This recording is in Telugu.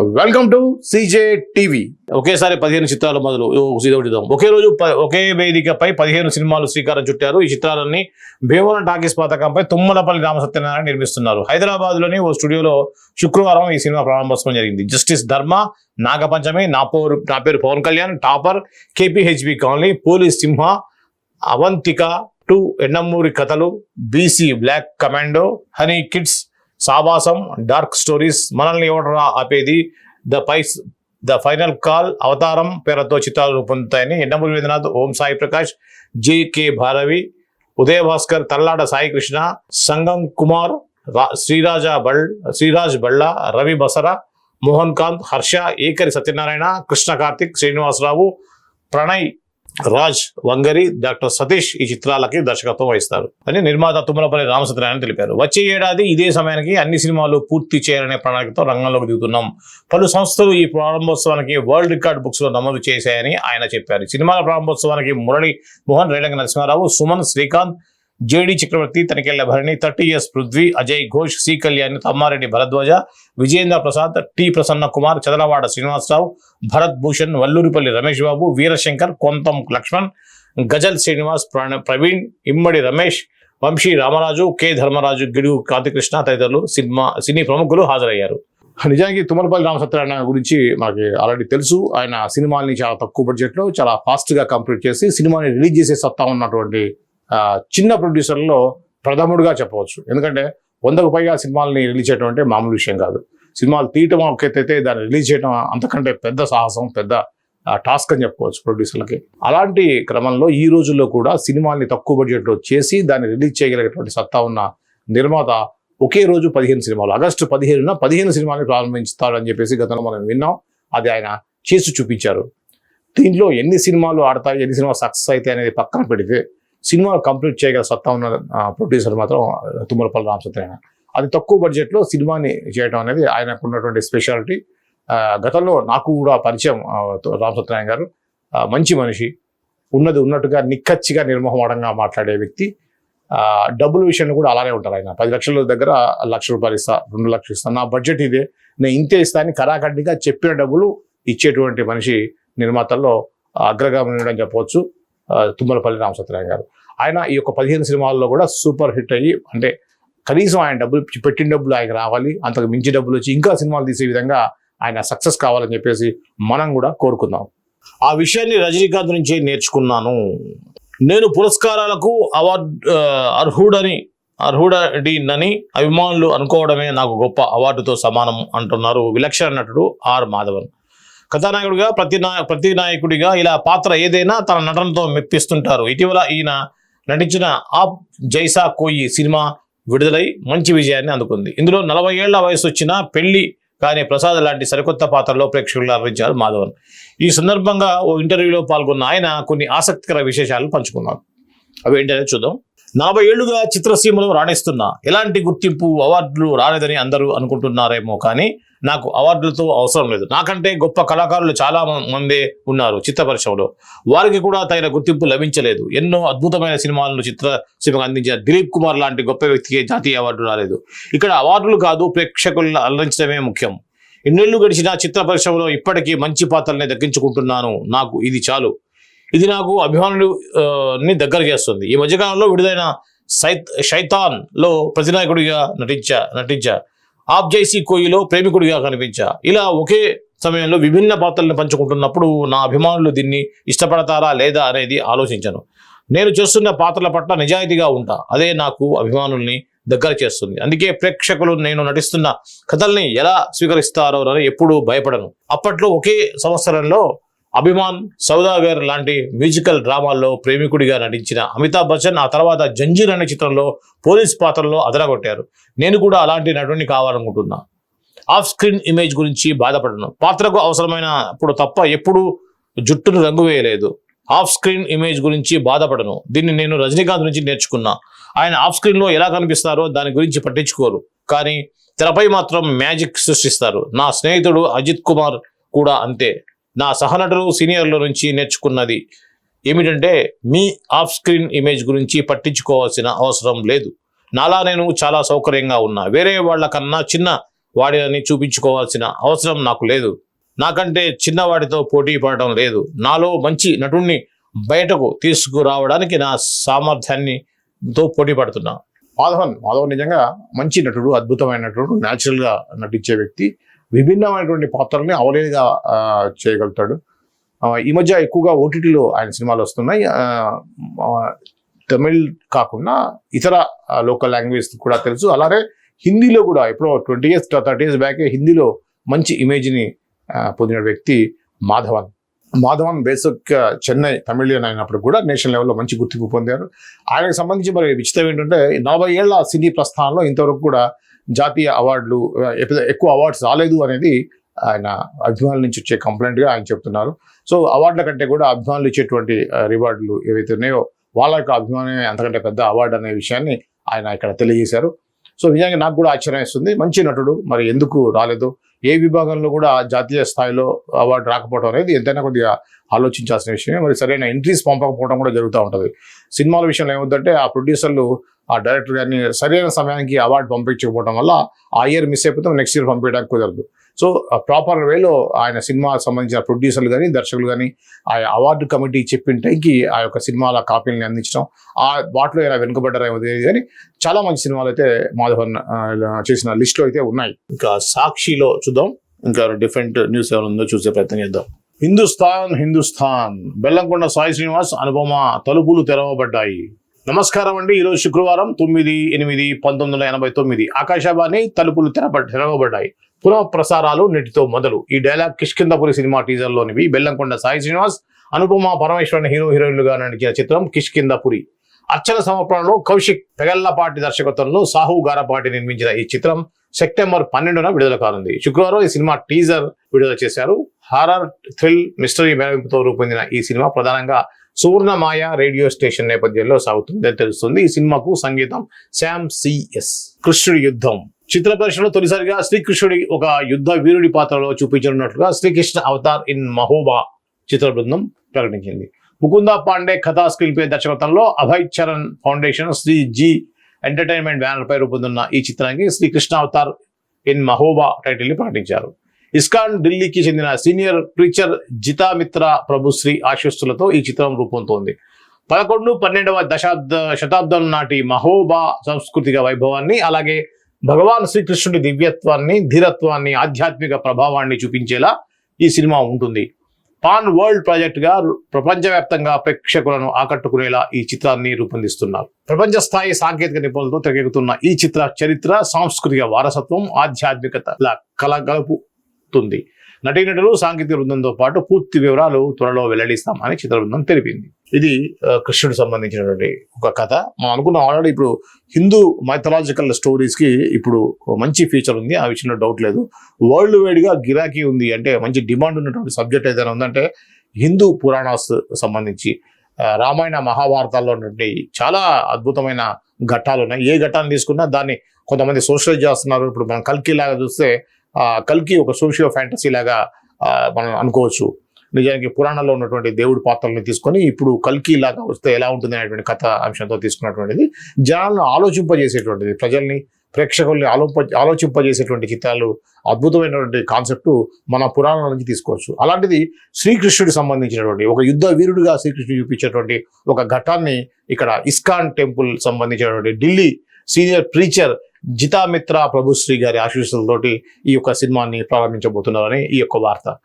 వెల్కమ్ టు సిజే టీవీ ఒకేసారి పదిహేను చిత్రాలు మొదలు. ఓ, ఒకే రోజు ప- ఒకే వేదికపై పదిహేను సినిమాలు శ్రీకారం చుట్టారు. ఈ చిత్రాలన్నీ భీమవరం టాకీస్ పథకంపై తుమ్మలపల్లి రామసత్యనారాయణ నిర్మిస్తున్నారు. హైదరాబాద్లోని ఓ స్టూడియోలో శుక్రవారం ఈ సినిమా ప్రారంభోత్సవం జరిగింది. జస్టిస్ ధర్మ నాగపంచమి నా పేరు నా పేరు Pawan Kalyan topper KPHB colony police Simha Avantika two Ennamuri కథలు BC black commando honey kids సావాసం డార్క్ స్టోరీస్ మనల్ని ఇవ్వడం ఆపేది? The pies the final call అవతారం పేరుతో చిత్రాలు రూపొందుతాయని ఎండమూరి వేదనాథ్ ఓం సాయి ప్రకాష్ జేకే భారవి ఉదయ భాస్కర్ తల్లాడ సాయికృష్ణ సంగం కుమార్ రా- శ్రీరాజ బళ్ శ్రీరాజ్ బళ్ళ రవి బసర మోహన్ కాంత్ హర్ష ఏకరి సత్యనారాయణ కృష్ణ కార్తిక్ శ్రీనివాసరావు ప్రణయ్ రాజ్ వంగరి డాక్టర్ సతీష్ ఈ చిత్రాలకి దర్శకత్వం వహిస్తారు. అని నిర్మాత తుమ్మలపల్లి రామసత్యనారాయణ తెలిపారు. వచ్చే ఏడాది ఇదే సమయానికి అన్ని సినిమాలు పూర్తి చేయాలనే ప్రణాళికతో రంగంలోకి దిగుతున్నాం. పలు సంస్థలు ఈ ప్రారంభోత్సవానికి వరల్డ్ రికార్డ్ బుక్స్లో నమోదు చేశాయని ఆయన చెప్పారు. సినిమాల ప్రారంభోత్సవానికి Murali Mohan Relanga Narasimharao Suman Srikanth JD Chakravarthi Tanikella Bharani thirty years Prudhvi Ajay Ghosh C Kalyan Tammareddy Bharadwaja Vijayendra Prasad T Prasanna Kumar Chadalavada Srinivasarao Bharath Bhushan Vallurupalli Ramesh Babu Veerashankar Kontham Lakshman Ghazal Srinivas Praveen Immadi Ramesh Vamsi Ramaraju K Dharmaraju Gidugu Kantikrishna తదితరులు సినిమా సినీ ప్రముఖులు హాజరయ్యారు. నిజానికి తుమ్మలపల్లి రామసత్యనారాయణ గురించి మనకి ఆల్రెడీ తెలుసు. ఆయన సినిమాల్ని చాలా తక్కువ బడ్జెట్లో చాలా ఫాస్ట్గా కంప్లీట్ చేసి సినిమాని రిలీజ్ చేసే సత్తా ఉన్నటువంటి చిన్న ప్రొడ్యూసర్లో ప్రథముడుగా చెప్పవచ్చు. ఎందుకంటే వందకు పైగా సినిమాలని రిలీజ్ చేయడం అంటే మామూలు విషయం కాదు. సినిమాలు తీయటం ఒక దాన్ని రిలీజ్ చేయడం అంతకంటే పెద్ద సాహసం పెద్ద టాస్క్ అని చెప్పుకోవచ్చు ప్రొడ్యూసర్లకి. అలాంటి క్రమంలో ఈ రోజుల్లో కూడా సినిమాల్ని తక్కువ బడ్జెట్లో చేసి దాన్ని రిలీజ్ చేయగలిగేటువంటి సత్తా ఉన్న నిర్మాత ఒకే రోజు పదిహేను సినిమాలు ఆగస్టు పదిహేనున పదిహేను సినిమాలు ప్రారంభిస్తారని చెప్పేసి గతంలో మనం విన్నాం. అది ఆయన చేసి చూపించారు. దీంట్లో ఎన్ని సినిమాలు ఆడతాయి ఎన్ని సినిమా సక్సెస్ అయితే అనేది పక్కన పెడితే సినిమా కంప్లీట్ చేయగల సత్తా ఉన్న ప్రొడ్యూసర్ మాత్రం తుమ్మలపల్లి రామసత్యనారాయణ అది తక్కువ బడ్జెట్లో సినిమాని చేయడం అనేది ఆయనకు ఉన్నటువంటి స్పెషాలిటీ గతంలో నాకు కూడా పరిచయం రామసత్యనారాయణ గారు. మంచి మనిషి. ఉన్నది ఉన్నట్టుగా నిక్కచ్చిగా నిర్మోహమాడంగా మాట్లాడే వ్యక్తి. డబ్బుల విషయంలో కూడా అలానే ఉంటారు ఆయన. పది లక్షల దగ్గర లక్ష రూపాయలు ఇస్తా రెండు లక్షలు ఇస్తా. నా బడ్జెట్ ఇదే. నేను ఇంతే ఇస్తాను అని కరాఖండిగా చెప్పిన డబ్బులు ఇచ్చేటువంటి మనిషి నిర్మాతల్లో అగ్రగామి ఉండడం చెప్పవచ్చు. తుమ్మలపల్లి రామసత్యనారాయణ గారు. ఆయన ఈ యొక్క పదిహేను సినిమాల్లో కూడా సూపర్ హిట్ అయ్యి అంటే కనీసం ఆయన డబ్బులు పెట్టిన డబ్బులు ఆయనకు రావాలి అంతకు మించి డబ్బులు వచ్చి ఇంకా సినిమాలు తీసే విధంగా ఆయన సక్సెస్ కావాలని చెప్పేసి మనం కూడా కోరుకుందాం. ఆ విషయాన్ని రజనీకాంత్ నుంచే నేర్చుకున్నాను. నేను పురస్కారాలకు అవార్డు అర్హుడని అర్హుడని అభిమానులు అనుకోవడమే నాకు గొప్ప అవార్డుతో సమానం అంటున్నారు విలక్షణ నటుడు ఆర్ మాధవన్. కథానాయకుడిగా ప్రతి నా ప్రతి నాయకుడిగా ఇలా పాత్ర ఏదైనా తన నటనతో మెప్పిస్తుంటారు. ఇటీవల ఈయన నటించిన ఆప్ జైసా కోయి సినిమా విడుదలై మంచి విజయాన్ని అందుకుంది. ఇందులో నలభై ఏళ్ళ వయసు వచ్చిన పెళ్ళి కానీ ప్రసాద్ లాంటి సరికొత్త పాత్రలో ప్రేక్షకులు అర్పించారు మాధవన్. ఈ సందర్భంగా ఓ ఇంటర్వ్యూలో పాల్గొన్న ఆయన కొన్ని ఆసక్తికర విశేషాలు పంచుకున్నారు. అవి ఏంటనే చూద్దాం. నలభై ఏళ్ళుగా చిత్రసీమలో రాణిస్తున్నా ఎలాంటి గుర్తింపు అవార్డులు రాలేదని అందరూ అనుకుంటున్నారేమో కానీ నాకు అవార్డులతో అవసరం లేదు. నాకంటే గొప్ప కళాకారులు చాలా మంది ఉన్నారు చిత్ర పరిశ్రమలో వారికి కూడా తగిన గుర్తింపు లభించలేదు. ఎన్నో అద్భుతమైన సినిమాలను చిత్రసీమకు అందించిన దిలీప్ కుమార్ లాంటి గొప్ప వ్యక్తికి జాతీయ అవార్డు రాలేదు. ఇక్కడ అవార్డులు కాదు ప్రేక్షకులను అలరించడమే ముఖ్యం. ఎన్నేళ్ళు గడిచిన చిత్ర పరిశ్రమలో ఇప్పటికీ మంచి పాత్రల్ని దక్కించుకుంటున్నాను. నాకు ఇది చాలు. ఇది నాకు అభిమానులు ని దగ్గర చేస్తుంది. ఈ మధ్యకాలంలో విడుదలైన సైత్ షైతాన్లో ప్రతినాయకుడిగా నటించా నటించా ఆప్ జైసీ కోయిలో ప్రేమికుడిగా కనిపించా. ఇలా ఒకే సమయంలో విభిన్న పాత్రలను పంచుకుంటున్నప్పుడు నా అభిమానులు దీన్ని ఇష్టపడతారా లేదా అనేది ఆలోచించను. నేను చేస్తున్న పాత్రల పట్ల నిజాయితీగా ఉంటా. అదే నాకు అభిమానుల్ని దగ్గర చేస్తుంది. అందుకే ప్రేక్షకులు నేను నటిస్తున్న కథల్ని ఎలా స్వీకరిస్తారో అని ఎప్పుడూ భయపడను. అప్పట్లో ఒకే సంవత్సరంలో అభిమాన్ సౌదాగర్ లాంటి మ్యూజికల్ డ్రామాల్లో ప్రేమికుడిగా నటించిన అమితాబ్ బచ్చన్ ఆ తర్వాత జంజీర్ అనే చిత్రంలో పోలీస్ పాత్రలో అదరగొట్టారు. నేను కూడా అలాంటి నటుడిని కావాలనుకుంటున్నా. ఆఫ్ స్క్రీన్ ఇమేజ్ గురించి బాధపడను. పాత్రకు అవసరమైన అప్పుడు తప్ప ఎప్పుడూ జుట్టును రంగు వేయలేదు. ఆఫ్ స్క్రీన్ ఇమేజ్ గురించి బాధపడను. దీన్ని నేను రజనీకాంత్ నుంచి నేర్చుకున్నా. ఆయన ఆఫ్ స్క్రీన్లో ఎలా కనిపిస్తారో దాని గురించి పట్టించుకోరు. కానీ తెరపై మాత్రం మ్యాజిక్ సృష్టిస్తారు. నా స్నేహితుడు అజిత్ కుమార్ కూడా అంతే. నా సహనటులు సీనియర్ల నుంచి నేర్చుకున్నది ఏమిటంటే మీ ఆఫ్ స్క్రీన్ ఇమేజ్ గురించి పట్టించుకోవాల్సిన అవసరం లేదు. నాలా నేను చాలా సౌకర్యంగా ఉన్నా. వేరే వాళ్ళకన్నా చిన్న వాడిని చూపించుకోవాల్సిన అవసరం నాకు లేదు. నాకంటే చిన్నవాడితో పోటీ పడడం లేదు. నాలో మంచి నటుణ్ణి బయటకు తీసుకురావడానికి నా సామర్థ్యాన్ని తో పోటీ పడుతున్నా. మాధవన్ మాధవన్ నిజంగా మంచి నటుడు అద్భుతమైన నటుడు న్యాచురల్గా నటించే వ్యక్తి. విభిన్నమైనటువంటి పాత్రల్ని అవలేనిగా చేయగలుగుతాడు. ఈ మధ్య ఎక్కువగా ఓటీటీలో ఆయన సినిమాలు వస్తున్నాయి. తమిళ్ కాకుండా ఇతర లోకల్ లాంగ్వేజ్ కూడా తెలుసు. అలాగే హిందీలో కూడా ఎప్పుడో twenty years thirty years back హిందీలో మంచి ఇమేజ్ని పొందిన వ్యక్తి మాధవన్. మాధవన్ బేసిక్ చెన్నై తమిళియన్ అయినప్పుడు కూడా నేషనల్ లెవెల్లో మంచి గుర్తింపు పొందారు. ఆయనకు సంబంధించి మరి విచిత్రం ఏంటంటే నలభై ఏళ్ళ సినీ ప్రస్థానంలో ఇంతవరకు కూడా జాతీయ అవార్డులు ఎక్కువ అవార్డ్స్ రాలేదు అనేది ఆయన అభిమానుల నుంచి వచ్చే కంప్లైంట్గా ఆయన చెప్తున్నారు. సో అవార్డుల కంటే కూడా అభిమానులు ఇచ్చేటువంటి రివార్డులు ఏవైతే ఉన్నాయో వాళ్ళ యొక్క అభిమానమే అంతకంటే పెద్ద అవార్డు అనే విషయాన్ని ఆయన ఇక్కడ తెలియజేశారు. సో నిజంగా నాకు కూడా ఆశ్చర్యం వేస్తుంది. మంచి నటుడు మరి ఎందుకు రాలేదు? ఏ విభాగంలో కూడా జాతీయ స్థాయిలో అవార్డు రాకపోవడం అనేది ఎంతైనా కొద్దిగా ఆలోచించాల్సిన విషయమే. మరి సరైన ఎంట్రీస్ పంపకపోవడం కూడా జరుగుతూ ఉంటుంది. సినిమాల విషయంలో ఏమవుతుందంటే ఆ ప్రొడ్యూసర్లు ఆ డైరెక్టర్ గారిని సరైన సమయానికి అవార్డు పంపించకపోవడం వల్ల ఆ ఇయర్ మిస్ అయిపోతే నెక్స్ట్ ఇయర్ పంపించడానికి కుదరదు. సో ప్రాపర్ వేలో ఆయన సినిమా సంబంధించిన ప్రొడ్యూసర్లు కానీ దర్శకులు కానీ ఆ అవార్డు కమిటీ చెప్పిన టైంకి ఆ యొక్క సినిమాల కాపీలను అందించడం ఆ వాటిలో ఎలా వెనుకబడ్డారేమో తెలియదు కానీ చాలా మంచి సినిమాలు అయితే మాధవన్ చేసిన లిస్ట్లో అయితే ఉన్నాయి. ఇంకా సాక్షిలో చూద్దాం. ఇంకా డిఫరెంట్ న్యూస్ ఏమైనా ఉందో చూసే ప్రయత్నం చేద్దాం. హిందుస్థాన్ హిందుస్థాన్. బెల్లంకొండ సాయి శ్రీనివాస్ అనుపమ తలుపులు తెరవబడ్డాయి. నమస్కారం అండి. ఈరోజు శుక్రవారం తొమ్మిది ఎనిమిది పంతొమ్మిది వందల ఎనభై తొమ్మిది. ఆకాశవాణి తలుపులు తెరబడ్ తెరవబడ్డాయి. పునః ప్రసారాలు నెటితో మొదలు. ఈ డైలాగ్ కిష్కిందపురి సినిమా టీజర్లోనివి. బెల్లంకొండ సాయి శ్రీనివాస్ అనుపమ పరమేశ్వరన్ హీరో హీరోయిన్లుగా నటించిన చిత్రం కిష్కిందపురి అర్చన సమర్పణలో కౌశిక్ పెగల్లపాటి దర్శకత్వంలో సాహు గారపాటి నిర్మించిన ఈ చిత్రం సెప్టెంబర్ పన్నెండున విడుదల కానుంది. శుక్రవారం ఈ సినిమా టీజర్ విడుదల చేశారు. హారర్ థ్రిల్ మిస్టరీ మేళవింపుతో రూపొందిన ఈ సినిమా ప్రధానంగా సువర్ణమాయ రేడియో స్టేషన్ నేపథ్యంలో సాగుతుందని తెలుస్తుంది. ఈ సినిమాకు సంగీతం శామ్ సిఎస్ కృష్ణుడి యుద్ధం. చిత్ర ప్రదర్శనలో తొలిసారిగా శ్రీకృష్ణుడి ఒక యుద్ధ వీరుడి పాత్రలో చూపించనున్నట్లుగా శ్రీకృష్ణ అవతార్ ఇన్ మహోబా చిత్ర బృందం ప్రకటించింది. ముకుంద పాండే కథా స్క్రీన్ పే దర్శకత్వంలో Abhay Charan foundation Shri Ji entertainment banner పై రూపొందున్న ఈ చిత్రానికి శ్రీకృష్ణ అవతార్ ఇన్ మహోబా టైటిల్ని ప్రకటించారు. ఇస్కాన్ ఢిల్లీకి చెందిన సీనియర్ ప్రీచర్ జితామిత్ర ప్రభుశ్రీ ఆశస్సులతో ఈ చిత్రం రూపొందుతోంది. పదకొండు పన్నెండవ దశాబ్ద శతాబ్దం నాటి మహోబా సాంస్కృతిక వైభవాన్ని అలాగే భగవాన్ శ్రీకృష్ణుడి దివ్యత్వాన్ని ధీరత్వాన్ని ఆధ్యాత్మిక ప్రభావాన్ని చూపించేలా ఈ సినిమా ఉంటుంది. పాన్ వరల్డ్ ప్రాజెక్ట్గా ప్రపంచవ్యాప్తంగా ప్రేక్షకులను ఆకట్టుకునేలా ఈ చిత్రాన్ని రూపొందిస్తున్నారు. ప్రపంచ స్థాయి సాంకేతిక నిపుణులతో తెరకెక్కుతున్న ఈ చిత్ర చరిత్ర సాంస్కృతిక వారసత్వం ఆధ్యాత్మికత కలగలుపుతుంది నటీనటులు సాంకేతిక బృందంతో పాటు పూర్తి వివరాలు త్వరలో వెల్లడిస్తామని చిత్ర బృందం తెలిపింది. ఇది కృష్ణుడు కృష్ణుడికి సంబంధించినటువంటి ఒక కథ. మనం అనుకున్నాం ఆల్రెడీ ఇప్పుడు హిందూ మైథలాజికల్ స్టోరీస్కి ఇప్పుడు మంచి ఫీచర్ ఉంది. ఆ విషయంలో డౌట్ లేదు. వరల్డ్ వైడ్గా గిరాకీ ఉంది అంటే మంచి డిమాండ్ ఉన్నటువంటి సబ్జెక్ట్ ఏదైనా ఉందంటే హిందూ పురాణాస్ సంబంధించి రామాయణ మహాభారతాల్లో ఉన్నటువంటి చాలా అద్భుతమైన ఘట్టాలు ఉన్నాయి. ఏ ఘట్టాన్ని తీసుకున్నా దాన్ని కొంతమంది సోషలైజ్ చేస్తున్నారు. ఇప్పుడు మనం కల్కిలాగా చూస్తే కల్కి ఒక సోషియో ఫ్యాంటసీ లాగా మనం అనుకోవచ్చు. నిజానికి పురాణంలో ఉన్నటువంటి దేవుడి పాత్రల్ని తీసుకొని ఇప్పుడు కల్కి లాగా వస్తే ఎలా ఉంటుంది అనేటువంటి కథ అంశంతో తీసుకున్నటువంటిది. జనాలను ఆలోచింపజేసేటువంటిది ప్రజల్ని ప్రేక్షకుల్ని ఆలోప ఆలోచింపజేసేటువంటి చిత్రాలు అద్భుతమైనటువంటి కాన్సెప్ట్ మన పురాణాల నుంచి తీసుకోవచ్చు. అలాంటిది శ్రీకృష్ణుడికి సంబంధించినటువంటి ఒక యుద్ధ వీరుడిగా శ్రీకృష్ణుడు చూపించేటువంటి ఒక ఘట్టాన్ని ఇక్కడ ఇస్కాన్ టెంపుల్ సంబంధించినటువంటి ఢిల్లీ సీనియర్ ప్రీచర్ జితామిత్ర ప్రభుశ్రీ గారి ఆశీస్సులతోటి ఈ యొక్క సినిమాని ప్రారంభించబోతున్నారని ఈ యొక్క వార్త.